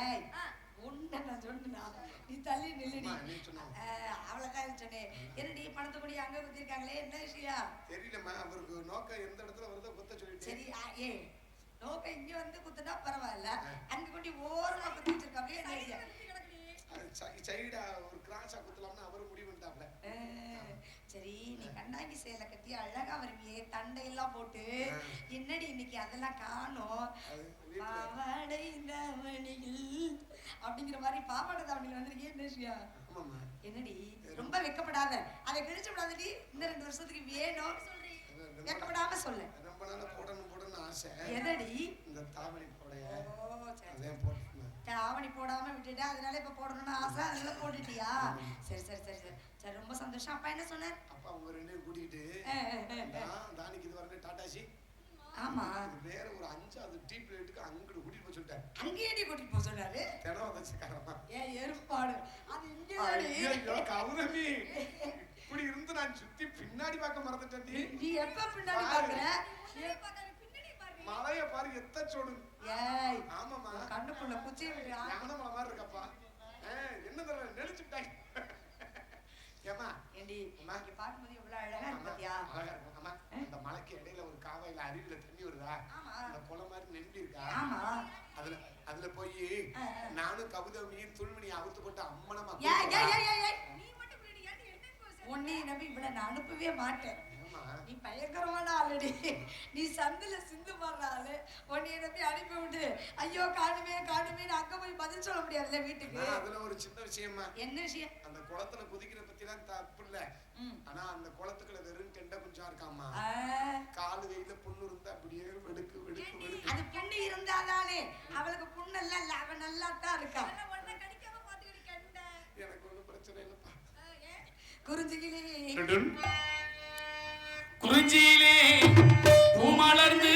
சொன்னா நீ தள்ளி நில்லுடி. அவ்வளவுதான் சொன்னேன் என்னடி பணத்தை கொடி அங்க குத்திருக்காங்களே என்ன விஷயம்? தெரியலம்மா அவருக்கு நோக்கம் எந்த இடத்துல வருதோ குத்த சொல்லிட்டு சரி ஏ நோக்க இங்க வந்து குத்துனா பரவாயில்ல. அங்க கொண்டு ஓரமா குத்தி அது சை- சைடா ஒரு கிராஸா குத்தலாம்னு அவரு முடிவு பண்ணிட்டாப்ல. சரி நீ கண்ணாங்கி சேலை கட்டி அழகா வருவியே தண்டையெல்லாம் போட்டு. என்னடி இன்னைக்கு அதெல்லாம் காணோம்? பாவாடை தாவணியில் அப்படிங்கிற மாதிரி பாவாடை தாவணியில் வந்திருக்கே என்ன என்னடி? ரொம்ப வெக்கப்படாத. அதை கிழிச்சு விடாதடி இந்த ரெண்டு வருஷத்துக்கு வேணும். வெக்கப்படாம சொல்லு ரொம்ப நாளா போடணும் போடணும்னு ஆசை. எதடி இந்த தாவணி போடைய ஓ சரி அதே சரி, ஆவணி போடாம விட்டுட்டா அதனால இப்ப போடணும்னு ஆசை. அதனால போட்டுட்டியா? சரி சரி சரி சரி. சரி ரொம்ப சந்தோஷம். அப்பா என்ன சொன்னார்? அப்பா அவங்க ரெண்டு பேரும் கூட்டிக்கிட்டு தானிக்கு இது வரணும் டாட்டாசி ஆமா. வேற ஒரு அஞ்சாவது டீ பிளேட்டுக்கு அங்கிட்டு கூட்டிட்டு போய் சொல்லிட்டேன் அங்கேயே கூட்டிட்டு போக சொன்னாரு? தினம் வச்சுக்காரமா ஏன் ஏற்பாடு அது இங்கே கௌரவி இப்படி இருந்து நான் சுத்தி பின்னாடி பார்க்க மறந்துட்டேன் நீ எப்ப பின்னாடி பாக்குற மலைய பாரு எத்த சோடு. ஏய் ஆமாமா கண்ணுக்குள்ள குச்சியை விடு யானை மலை மாதிரி இருக்கப்பா என்ன தர நெளிச்சுட்டாங்க ஏமா ஏண்டி அம்மா. இங்க பார்க்கும்போது எவ்வளவு அழகா இருக்கு பாத்தியா? அழகா அம்மா அந்த மலைக்கு இடையில ஒரு காவையில அருவியில தண்ணி வருதா? அந்த குளம் மாதிரி நெம்பி இருக்கா? ஆமா. அதுல அதுல போய். நானும் கவிதமியும் துள்மணி அவுத்து போட்டு அம்மனமா ஏய், ஏய் உன்னைய நம்பி இவ்வளவு நான் அனுப்பவே மாட்டேன். நீ பயங்கரமான ஆளுடி. நீ சந்தில சிந்து மாறுற ஆளு. உன்னைய நம்பி அனுப்பி விட்டு ஐயோ காணுமே காணுமேன்னு அங்க போய் பதில் சொல்ல முடியாதுல்ல வீட்டுக்கு? அதுல ஒரு சின்ன விஷயமா என்ன விஷயம்? அந்த குளத்துல குதிக்கிற பத்திலாம் தப்பு இல்ல. ம். ஆனா அந்த குளத்துக்குள்ள வெறும் கெண்ட குஞ்சா இருக்காமா காலு வெயில புண்ணு இருந்தா அப்படியே வெடுக்கு வெடுக்கு வெடுக்கு. அது புண்ணு இருந்தாதானே? அவளுக்கு புண்ணெல்லாம் இல்ல. அவ நல்லா தான் இருக்கா எனக்கு ஒண்ணும் பிரச்சனை இல்லப்பா. குறிஞ்சிக்கிளி குறிஞ்சியிலே பூமலர்ந்து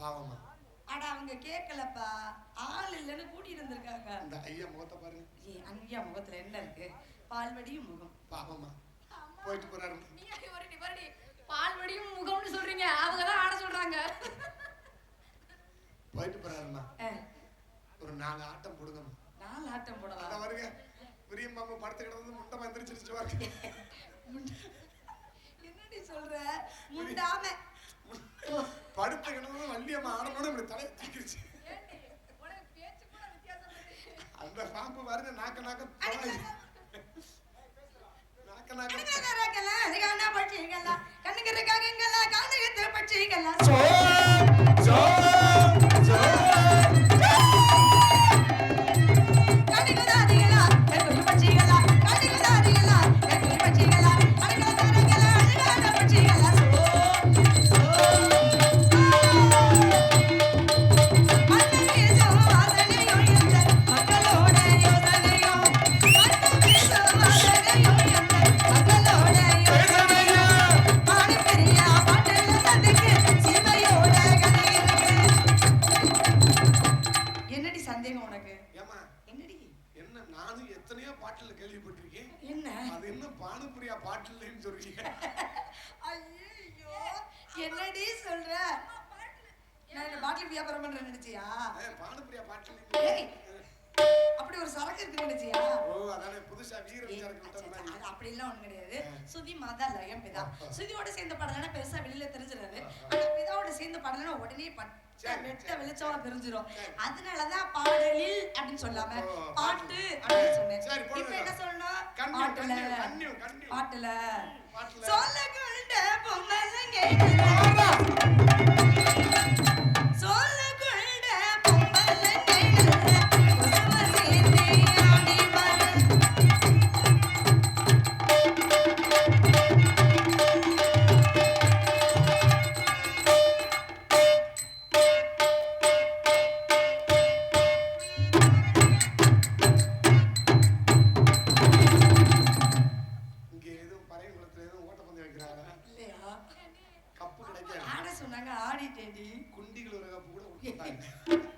பாவமா? அட அவங்க கேட்கலப்பா. ஆள் இல்லைன்னு கூட்டிட்டு இருந்திருக்காங்க இந்த ஐயா முகத்தை பாருங்க. ஏ அங்கேயா முகத்துல என்ன இருக்கு? பால்வடியும் முகம். பாவமா? போயிட்டு போறாரு. பால்வடியும் முகம்னு சொல்றீங்க. அவங்க தான் ஆட சொல்றாங்க. போயிட்டு போறாருமா? ஒரு நாலு ஆட்டம் போடுங்கம்மா. நாலு ஆட்டம் போடலாம் வருங்க. பிரியம்மாம படுத்து கிடந்து முட்டை மந்திரிச்சிருச்சு பாருங்க. என்னடி சொல்ற? முண்டாம. படுத்து கிடந்து வள்ளியம்மா ஆடனோட இப்படி தலையை தூக்கிருச்சு உனக்கு பேச்சு கூட வித்தியாசம் இருக்கு. அந்த பாம்பு பாருங்க நாக்க நாக்க. நாக்க நாக்க கண்ணுக்கு இருக்காங்கங்களா காதுக்கு பட்சிகளா நானும் எத்தனையோ பாட்டுல கேள்விப்பட்டிருக்கேன். என்ன? அது என்ன பானுப்பிரியா பாட்டுலன்னு சொல்றீங்க? ஐயோ என்னடி சொல்ற? நான் பாட்டில் வியாபாரம் பண்றேன் நினைச்சியா? பானுப்பிரியா பாட்டுல. அப்படி ஒரு சரக்கு இருக்கு நினைச்சியா? ஓ அதானே புதுசா வீரன் சரக்கு அது அப்படிலாம் ஒண்ணு கிடையாது. சுதி மாதா லயம் பிதா. சுதியோட சேர்ந்த படலனா பெருசா வெளியில தெரிஞ்சிடாது. ஆனா பிதாவோட சேர்ந்த படலனா உடனே பட்ட சரி. வெளிச்சமா தெரிஞ்சிரும் சரி. அதனாலதான் பாடலில் அப்படின்னு சொல்லாம பாட்டு அப்படின்னு சொன்னேன். இப்ப என்ன சொல்லணும் பாட்டுல. பாட்டுல பாட்டுல. சொல்ல கொண்ட பொம்மலங்க சொன்னாங்க ஆடிட்டேன் குண்டிகள் ஒரு கப்பு கூட